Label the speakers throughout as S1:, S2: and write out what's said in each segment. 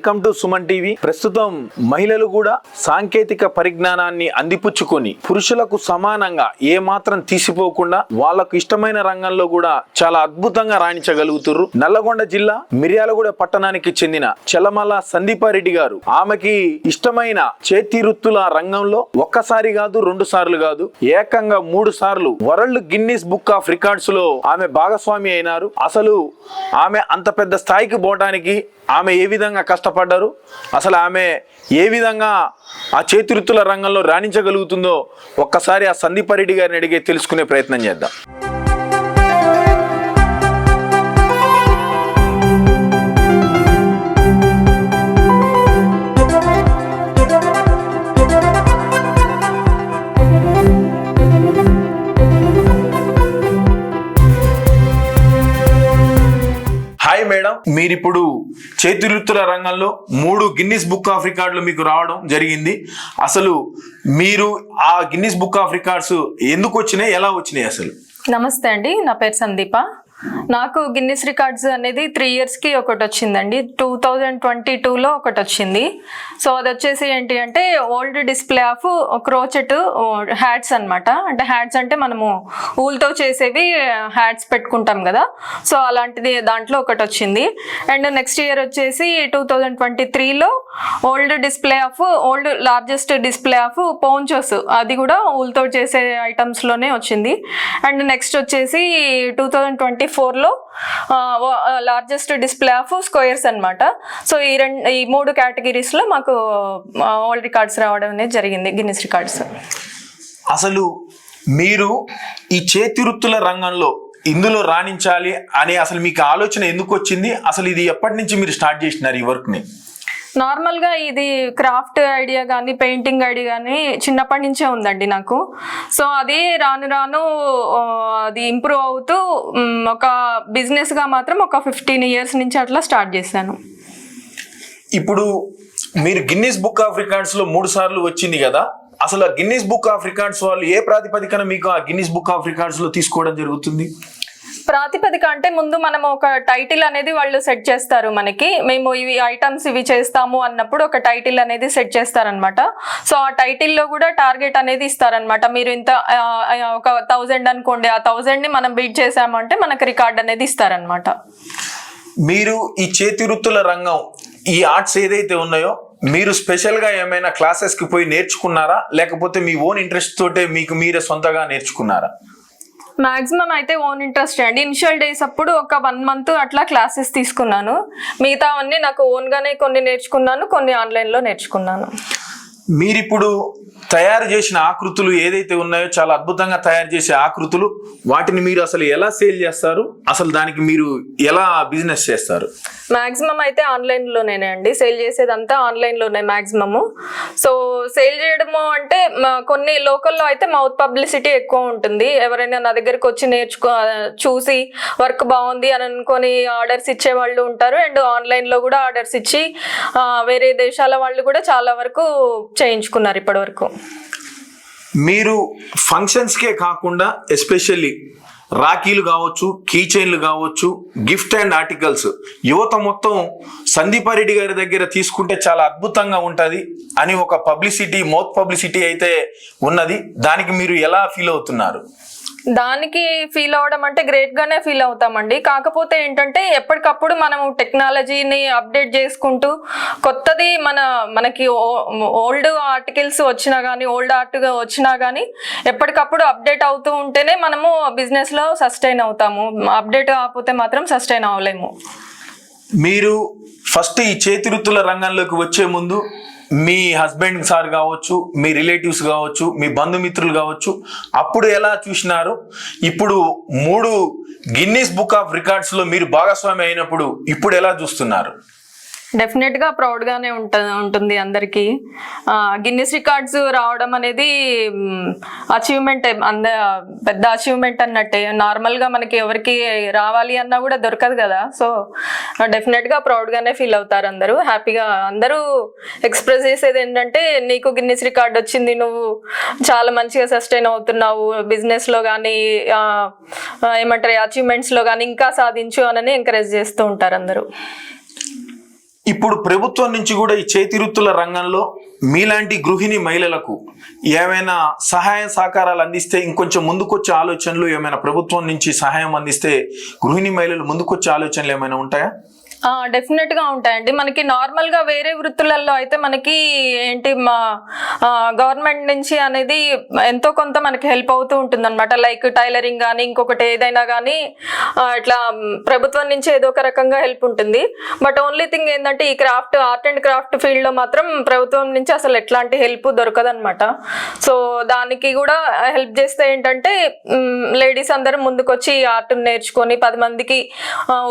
S1: Welcome to Suman TV. ప్రస్తుతం మహిళలు కూడా సాంకేతిక పరిజ్ఞానాన్ని అందిపుచ్చుకొని పురుషులకు సమానంగా ఏ మాత్రం తీసిపోకుండా వాళ్ళకు ఇష్టమైన రంగంలో కూడా చాలా అద్భుతంగా రాణించగలుగుతున్నారు నల్లగొండ జిల్లా మిర్యాలగూడ పట్టణానికి చెందిన చలమల సందీపారెడ్డి గారు. ఆమెకి ఇష్టమైన చేతి వృత్తుల రంగంలో ఒక్కసారి కాదు రెండు సార్లు కాదు ఏకంగా మూడు సార్లు వరల్డ్ గిన్నిస్ బుక్ ఆఫ్ రికార్డ్స్లో ఆమె భాగస్వామి అయినారు. అసలు ఆమె అంత పెద్ద స్థాయికి పోవడానికి ఆమె ఏ విధంగా కష్ట కష్టపడ్డారు అసలు ఆమె ఏ విధంగా ఆ చేతివృత్తుల రంగంలో రాణించగలుగుతుందో ఒక్కసారి ఆ సందీపారెడ్డి గారిని అడిగే తెలుసుకునే ప్రయత్నం చేద్దాం. మేడం మీరిప్పుడు చేతివృత్తుల రంగంలో మూడు గిన్నిస్ బుక్ ఆఫ్ రికార్డులు మీకు రావడం జరిగింది. అసలు మీరు ఆ గిన్నిస్ బుక్ ఆఫ్ రికార్డ్స్ ఎందుకు వచ్చినాయి? ఎలా వచ్చినాయి అసలు?
S2: నమస్తే అండి. నా పేరు సందీప. నాకు గిన్నిస్ రికార్డ్స్ అనేది త్రీ ఇయర్స్కి ఒకటి వచ్చిందండి. టూ థౌజండ్ ట్వంటీ టూలో ఒకటి వచ్చింది. సో అది వచ్చేసి ఏంటి అంటే old display of crochet hats అన్నమాట. అంటే హ్యాట్స్ అంటే మనము ఊల్తో చేసేవి హ్యాట్స్ పెట్టుకుంటాం కదా. సో అలాంటిది దాంట్లో ఒకటి వచ్చింది. అండ్ నెక్స్ట్ ఇయర్ వచ్చేసి టూ థౌజండ్ ట్వంటీ త్రీలో old display of old largest display of ponchos అది కూడా ఊల్తో చేసే ఐటమ్స్లోనే వచ్చింది. అండ్ నెక్స్ట్ వచ్చేసి టూ థౌజండ్ ట్వంటీ ఫోర్లో లార్జెస్ట్ డిస్ప్లే ఆఫ్ స్క్వేర్స్ అనమాట సో ఈ రెండు ఈ మూడు కేటగిరీస్లో మాకు ఓల్డ్ రికార్డ్స్ రావడం అనేది జరిగింది గిన్నిస్ రికార్డ్స్
S1: అసలు మీరు ఈ చేతివృత్తుల రంగంలో ఇందులో రాణించాలి అనే అసలు మీకు ఆలోచన ఎందుకు వచ్చింది? అసలు ఇది ఎప్పటి నుంచి మీరు స్టార్ట్ చేసినారు ఈ వర్క్ని
S2: నార్మల్గా ఇది క్రాఫ్ట్ ఐడియా కానీ పెయింటింగ్ ఐడియా కానీ చిన్నప్పటి నుంచే ఉందండి నాకు. సో అది రాను రాను అది ఇంప్రూవ్ అవుతూ ఒక ఒక బిజినెస్గా మాత్రం ఒక ఫిఫ్టీన్ ఇయర్స్ నుంచి అట్లా స్టార్ట్ చేశాను.
S1: ఇప్పుడు మీరు గిన్నిస్ బుక్ ఆఫ్ రికార్డ్స్లో మూడు సార్లు వచ్చింది కదా అసలు Guinness Guinness book of records వాళ్ళు ఏ ప్రాతిపదికన మీకు ఆ గిన్నిస్ బుక్ ఆఫ్ రికార్డ్స్లో తీసుకోవడం జరుగుతుంది?
S2: ప్రాతిపదిక అంటే ముందు మనం ఒక టైటిల్ అనేది వాళ్ళు సెట్ చేస్తారు మనకి. మేము ఇవి ఐటమ్స్ ఇవి చేస్తాము అన్నప్పుడు ఒక టైటిల్ అనేది సెట్ చేస్తారనమాట సో ఆ టైటిల్లో కూడా టార్గెట్ అనేది ఇస్తారనమాట మీరు ఇంత ఒక థౌజండ్ అనుకోండి ఆ థౌజండ్ని మనం బీట్ చేసామంటే మనకు రికార్డ్ అనేది ఇస్తారనమాట
S1: మీరు ఈ చేతి వృత్తుల రంగం ఈ ఆర్ట్స్ ఏదైతే ఉన్నాయో మీరు స్పెషల్గా ఏమైనా క్లాసెస్కి పోయి నేర్చుకున్నారా? లేకపోతే మీ ఓన్ ఇంట్రెస్ట్ తోటే మీకు మీరే సొంతగా నేర్చుకున్నారా?
S2: మాక్సిమం అయితే ఓన్ ఇంట్రెస్ట్ అండి. ఇనిషియల్ డేస్ అప్పుడు ఒక వన్ మంత్ అట్లా క్లాసెస్ తీసుకున్నాను. మిగతా అన్ని నాకు ఓన్ గానే కొన్ని నేర్చుకున్నాను కొన్ని ఆన్లైన్లో నేర్చుకున్నాను.
S1: మీరిప్పుడు తయారు చేసిన ఆకృతులు ఏదైతే ఉన్నాయో చాలా అద్భుతంగా తయారు చేసే ఆకృతులు వాటిని మీరు అసలు ఎలా సేల్ చేస్తారు? అసలు దానికి మీరు ఎలా బిజినెస్ చేస్తారు?
S2: మాక్సిమం అయితే ఆన్లైన్లోనే అండి. సేల్ చేసేదంతా ఆన్లైన్లోనే సో సేల్ చేయడము అంటే మా- కొన్ని లోకల్లో అయితే మౌత్ పబ్లిసిటీ ఎక్కువ ఉంటుంది. ఎవరైనా నా దగ్గరకు వచ్చి నేర్చుకో చూసి వర్క్ బాగుంది అని అనుకొని ఆర్డర్స్ ఇచ్చే వాళ్ళు ఉంటారు. అండ్ ఆన్లైన్లో కూడా ఆర్డర్స్ ఇచ్చి వేరే దేశాల వాళ్ళు కూడా చాలా వరకు చేయించుకున్నారు ఇప్పటి వరకు
S1: మీరు ఫంక్షన్స్కే కాకుండా ఎస్పెషల్లీ రాఖీలు కావచ్చు కీ చైన్లు కావచ్చు గిఫ్ట్ అండ్ ఆర్టికల్స్ యువత మొత్తం సందీపారెడ్డి గారి దగ్గర తీసుకుంటే చాలా అద్భుతంగా ఉంటుంది అని ఒక పబ్లిసిటీ మౌత్ పబ్లిసిటీ అయితే ఉన్నది. దానికి మీరు ఎలా ఫీల్ అవుతున్నారు?
S2: దానికి ఫీల్ అవడం అంటే గ్రేట్ గానే ఫీల్ అవుతామండి. కాకపోతే ఏంటంటే ఎప్పటికప్పుడు మనం టెక్నాలజీని అప్డేట్ చేసుకుంటూ కొత్తది మన మనకి ఓల్డ్ ఆర్టికల్స్ వచ్చినా కానీ ఓల్డ్ ఆర్ట్గా వచ్చినా కానీ ఎప్పటికప్పుడు అప్డేట్ అవుతూ ఉంటేనే మనము బిజినెస్లో సస్టైన్ అవుతాము. అప్డేట్ కాకపోతే మాత్రం సస్టైన్ అవ్వలేము.
S1: మీరు ఫస్ట్ ఈ చేతివృత్తుల రంగంలోకి వచ్చే ముందు మీ హస్బెండ్ సార్ కావచ్చు మీ రిలేటివ్స్ కావచ్చు మీ బంధుమిత్రులు కావచ్చు అప్పుడు ఎలా చూసినారు? ఇప్పుడు మూడు గిన్నీస్ బుక్ ఆఫ్ రికార్డ్స్లో మీరు భాగస్వామి అయినప్పుడు ఇప్పుడు ఎలా చూస్తున్నారు?
S2: డెఫినెట్గా ప్రౌడ్ గానే ఉంట ఉంటుంది అందరికి. గిన్నిస్ రికార్డ్స్ రావడం అనేది అచీవ్మెంట్ అంద పెద్ద అచీవ్మెంట్ అన్నట్టే. నార్మల్గా మనకి ఎవరికి రావాలి అన్నా కూడా దొరకదు కదా. సో డెఫినెట్గా ప్రౌడ్ గానే ఫీల్ అవుతారు అందరూ. హ్యాపీగా అందరూ ఎక్స్ప్రెస్ చేసేది ఏంటంటే నీకు గిన్నిస్ రికార్డ్ వచ్చింది నువ్వు చాలా మంచిగా సస్టైన్ అవుతున్నావు బిజినెస్లో కానీ ఏమంటారు అచీవ్మెంట్స్లో కానీ ఇంకా సాధించు అని ఎంకరేజ్ చేస్తూ ఉంటారు అందరూ.
S1: ఇప్పుడు ప్రభుత్వం నుంచి కూడా ఈ చేతి వృత్తుల రంగంలో మీలాంటి గృహిణి మహిళలకు ఏమైనా సహాయ సహకారాలు అందిస్తే ఇంకొంచెం ముందుకొచ్చే ఆలోచనలు ఏమైనా ప్రభుత్వం నుంచి సహాయం అందిస్తే గృహిణి మహిళలు ముందుకొచ్చే ఆలోచనలు ఏమైనా ఉంటాయా?
S2: డెఫినెట్గా ఉంటాయండి. మనకి నార్మల్గా వేరే వృత్తులలో అయితే మనకి ఏంటి మా గవర్నమెంట్ నుంచి అనేది ఎంతో కొంత మనకి హెల్ప్ అవుతూ ఉంటుంది అనమాట లైక్ టైలరింగ్ కానీ ఇంకొకటి ఏదైనా కానీ ఇట్లా ప్రభుత్వం నుంచి ఏదో ఒక రకంగా హెల్ప్ ఉంటుంది. బట్ ఓన్లీ థింగ్ ఏంటంటే ఈ క్రాఫ్ట్ ఆర్ట్ అండ్ క్రాఫ్ట్ ఫీల్డ్లో మాత్రం ప్రభుత్వం నుంచి అసలు ఎట్లాంటి హెల్ప్ దొరకదనమాట సో దానికి కూడా హెల్ప్ చేస్తే ఏంటంటే లేడీస్ అందరూ ముందుకొచ్చి ఆర్ట్ నేర్చుకొని పది మందికి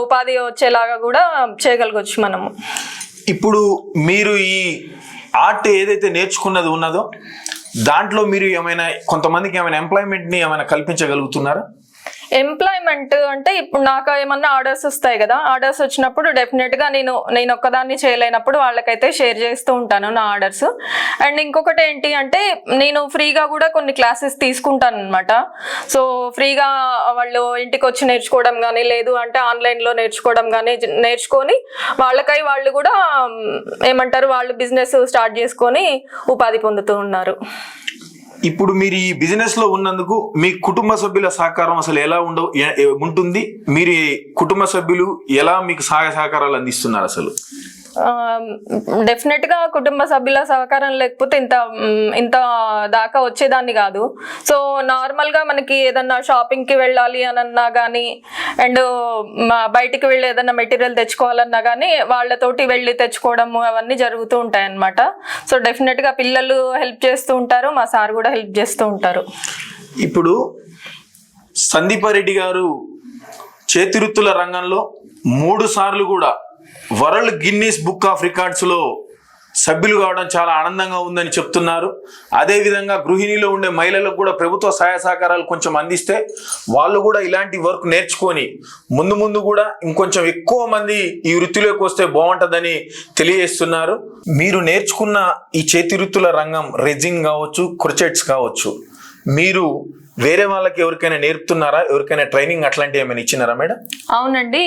S2: ఉపాధి వచ్చేలాగా కూడా చేయగలగొచ్చు మనము.
S1: ఇప్పుడు మీరు ఈ ఆర్ట్ ఏదైతే నేర్చుకున్నది ఉన్నదో దాంట్లో మీరు ఏమైనా కొంతమందికి ఏమైనా ఎంప్లాయ్మెంట్ని ఏమైనా కల్పించగలుగుతున్నారా?
S2: ఎంప్లాయ్మెంట్ అంటే ఇప్పుడు నాకు ఏమన్నా ఆర్డర్స్ వస్తాయి కదా ఆర్డర్స్ వచ్చినప్పుడు డెఫినెట్గా నేను నేను ఒక్కదాన్ని చేయలేనప్పుడు వాళ్ళకైతే షేర్ చేస్తూ ఉంటాను నా ఆర్డర్స్ అండ్ ఇంకొకటి ఏంటి అంటే నేను ఫ్రీగా కూడా కొన్ని క్లాసెస్ తీసుకుంటాను అనమాట సో ఫ్రీగా వాళ్ళు ఇంటికి వచ్చి నేర్చుకోవడం కానీ లేదు అంటే ఆన్లైన్లో నేర్చుకోవడం కానీ నేర్చుకొని వాళ్ళకై వాళ్ళు కూడా ఏమంటారు వాళ్ళు బిజినెస్ స్టార్ట్ చేసుకొని ఉపాధి పొందుతూ ఉన్నారు.
S1: ఇప్పుడు మీరు ఈ బిజినెస్లో ఉన్నందుకు మీ కుటుంబ సభ్యుల సహకారం అసలు ఎలా ఉండ ఉంటుంది? మీరు కుటుంబ సభ్యులు ఎలా మీకు సహాయ సహకారాలు అందిస్తున్నారు అసలు?
S2: డెఫినెట్గా కుటుంబ సభ్యుల సహకారం లేకపోతే ఇంత ఇంత దాకా వచ్చేదాన్ని కాదు. సో నార్మల్గా మనకి ఏదన్నా షాపింగ్కి వెళ్ళాలి అనన్నా కానీ అండ్ బయటికి వెళ్ళి ఏదన్నా మెటీరియల్ తెచ్చుకోవాలన్నా కానీ వాళ్ళతోటి వెళ్ళి తెచ్చుకోవడము అవన్నీ జరుగుతూ ఉంటాయి అన్నమాట సో డెఫినెట్గా పిల్లలు హెల్ప్ చేస్తూ ఉంటారు మా సార్ కూడా హెల్ప్ చేస్తూ ఉంటారు.
S1: ఇప్పుడు సందీపారెడ్డి గారు చేతివృత్తుల రంగంలో మూడు సార్లు కూడా వరల్డ్ గిన్నీస్ బుక్ ఆఫ్ రికార్డ్స్లో సభ్యులు కావడం చాలా ఆనందంగా ఉందని చెప్తున్నారు. అదేవిధంగా గృహిణిలో ఉండే మహిళలకు కూడా ప్రభుత్వ సహాయ సహకారాలు కొంచెం అందిస్తే వాళ్ళు కూడా ఇలాంటి వర్క్ నేర్చుకొని ముందు ముందు కూడా ఇంకొంచెం ఎక్కువ మంది ఈ వృత్తిలోకి వస్తే బాగుంటుందని తెలియజేస్తున్నారు. మీరు నేర్చుకున్న ఈ చేతి వృత్తుల రంగం రెజింగ్ కావచ్చు క్రొచెట్స్ కావచ్చు మీరు వేరే వాళ్ళకి ఎవరికైనా నేర్పుతున్నారా? ఎవరికైనా ట్రైనింగ్ అట్లాంటివి ఏమైనా ఇచ్చినారా మేడం?
S2: అవునండి.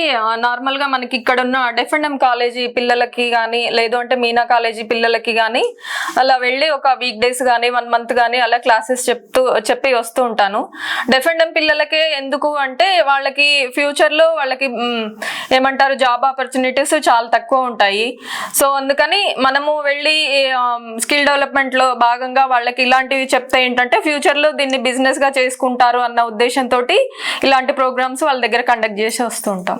S2: నార్మల్గా మనకి ఇక్కడ ఉన్న డెఫెండమ్ కాలేజీ పిల్లలకి కానీ లేదు అంటే మీనా కాలేజీ పిల్లలకి కానీ అలా వెళ్ళి ఒక వీక్ డేస్ కానీ వన్ మంత్ కానీ అలా క్లాసెస్ చెప్తూ చెప్పి వస్తూ ఉంటాను. డెఫెండమ్ పిల్లలకే ఎందుకు అంటే వాళ్ళకి ఫ్యూచర్లో వాళ్ళకి ఏమంటారు జాబ్ ఆపర్చునిటీస్ చాలా తక్కువ ఉంటాయి. సో అందుకని మనము వెళ్ళి స్కిల్ డెవలప్మెంట్లో భాగంగా వాళ్ళకి ఇలాంటివి చెప్తే ఏంటంటే ఫ్యూచర్లో దీన్ని బిజినెస్గా చేసుకుంటారు అన్న ఉద్దేశంతో ఇలాంటి ప్రోగ్రామ్స్ వాళ్ళ దగ్గర కండక్ట్ చేసి వస్తుంటాం.